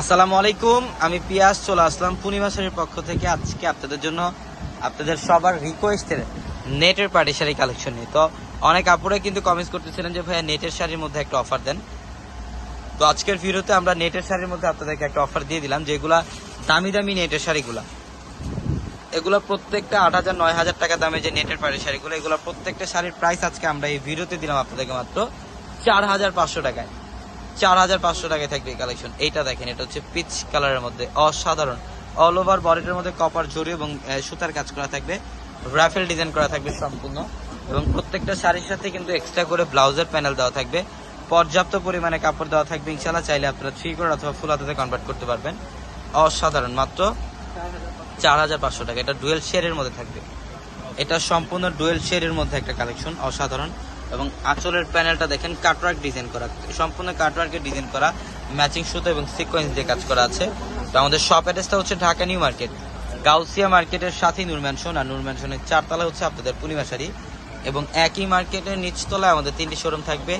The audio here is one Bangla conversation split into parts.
আসসালামু আলাইকুম, আমি পিয়াস, চলে আসলাম পূর্ণিমা শাড়ির পক্ষ থেকে। আজকে আপনাদের জন্য আপনাদের সবার রিকোয়েস্টের নেটের পার্টি শাড়ি কালেকশন নিয়ে। তো অনেক আপুরা কিন্তু কমেন্টস করতেছিলেন যে, ভাইয়া, নেটের শাড়ির মধ্যে একটা অফার দেন। তো আজকের ভিডিওতে আমরা নেটের শাড়ির মধ্যে আপনাদেরকে একটা অফার দিয়ে দিলাম, যেগুলা দামি দামি নেটের শাড়িগুলা। এগুলো প্রত্যেকটা আট হাজার, নয় হাজার টাকা দামে যে নেটের পাড়ি শাড়িগুলো, এগুলো প্রত্যেকটা শাড়ির প্রাইস আজকে আমরা এই ভিডিওতে দিলাম আপনাদেরকে মাত্র চার হাজার পাঁচশো টাকায়। চার হাজার পাঁচশো টাকায় থাকবে কালেকশন এইটা দেখেন, এটা হচ্ছে পিচ কালারের মধ্যে অসাধারণ। অল ওভার বডিটার মধ্যে কপার জড়ি এবং সুতার কাজ করা থাকবে। রাফেল ডিজাইন করা থাকবে সম্পূর্ণ। এবং প্রত্যেকটা শাড়ির সাথে কিন্তু এক্সট্রা করে ব্লাউজের প্যানেল দেওয়া থাকবে। পর্যাপ্ত পরিমাণে কাপড় দেওয়া থাকবে ইনশাল্লাহ চাইলে আপনারা থ্রি করে অথবা ফুল হাতাতে কনভার্ট করতে পারবেন। অসাধারণ। মাত্র চার হাজার পাঁচশো টাকা। এটা ডুয়েল শেয়ারের মধ্যে থাকবে। এটা সম্পূর্ণ ডুয়েল শেয়ারের মধ্যে একটা কালেকশন অসাধারণ। এবং আঁচলের প্যানেলটা দেখেন কাটওয়ার্ক ডিজাইন করা। সম্পূর্ণ কাটওয়ার্কের ডিজাইন করা ম্যাচিং সুতো এবং সিকোয়েন্স দিয়ে কাজ করা আছে। তো আমাদের শপ অ্যাড্রেসটা হচ্ছে ঢাকা নিউ মার্কেট গাউসিয়া মার্কেটের সাথেই নূর ম্যানশন আর নূর ম্যানশনের চারতলা হচ্ছে আপনাদের পূর্ণিমা শাড়ি এবং একই মার্কেটের নিচতলায় আমাদের তিনটি শোরুম থাকবে,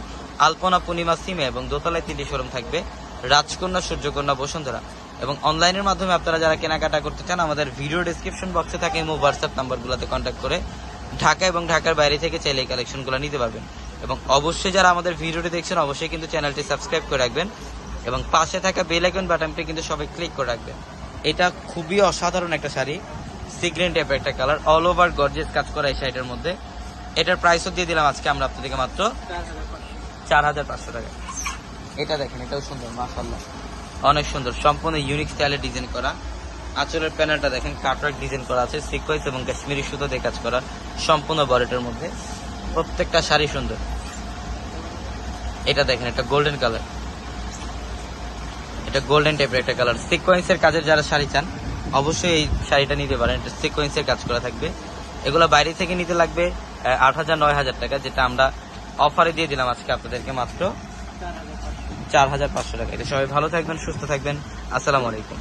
আলপনা পূর্ণিমা সিমে এবং দোতলায় তিনটি শোরুম থাকবে, রাজকন্যা, সূর্যকন্যা, বসুন্ধরা। এবং অনলাইনের মাধ্যমে আপনারা যারা কেনাকাটা করতে চান, আমাদের ভিডিও ডিসক্রিপশন বক্সে থাকে এবং হোয়াটসঅ্যাপ নাম্বারগুলোতে কন্ট্যাক্ট করে ঢাকা এবং ঢাকার বাইরে থেকে চাইলে এই কালেকশনগুলো নিতে পারবেন। এবং অবশ্যই যারা আমাদের ভিডিওটি দেখছেন, অবশ্যই কিন্তু চ্যানেলটি সাবস্ক্রাইব করে রাখবেন এবং পাশে থাকা বেল আইকন বাটনটি কিন্তু সবাই ক্লিক করে রাখবেন। এটা খুবই অসাধারণ একটা শাড়ি সিগ্রেন টাইপের একটা কালার অল ওভার গর্জেস কাজ করা এই শাড়িটার মধ্যে। এটার প্রাইসও দিয়ে দিলাম আজকে আমরা আপনাদেরকে মাত্র চার হাজার পাঁচশো টাকা। এটা দেখেন, এটাও সুন্দর মাশাল্লাহ অনেক সুন্দর, সম্পূর্ণ ইউনিক স্টাইলে ডিজাইন করা। আঁচলের প্যানেলটা দেখেন, কাটওয়ার্ক ডিজাইন করা আছে, সিকোয়েন্স এবং কাশ্মীরি সুতো দিয়ে কাজ করা, সম্পূর্ণ বডিটার মধ্যে। প্রত্যেকটা শাড়ি সুন্দর। এটা দেখেন, এটা গোল্ডেন কালার এটা গোল্ডেন টাইপের একটা কালার সিকোয়েন্সের কাজের যারা শাড়ি চান, অবশ্যই এই শাড়িটা নিতে পারেন। এটা সিকোয়েন্সের কাজ করা থাকবে। এগুলো বাইরে থেকে নিতে লাগবে আট হাজার, নয় হাজার টাকা, যেটা আমরা অফারে দিয়ে দিলাম আজকে আপনাদেরকে মাত্র চার হাজার পাঁচশো টাকা। এটা সবাই ভালো থাকবেন, সুস্থ থাকবেন। আসসালামু আলাইকুম।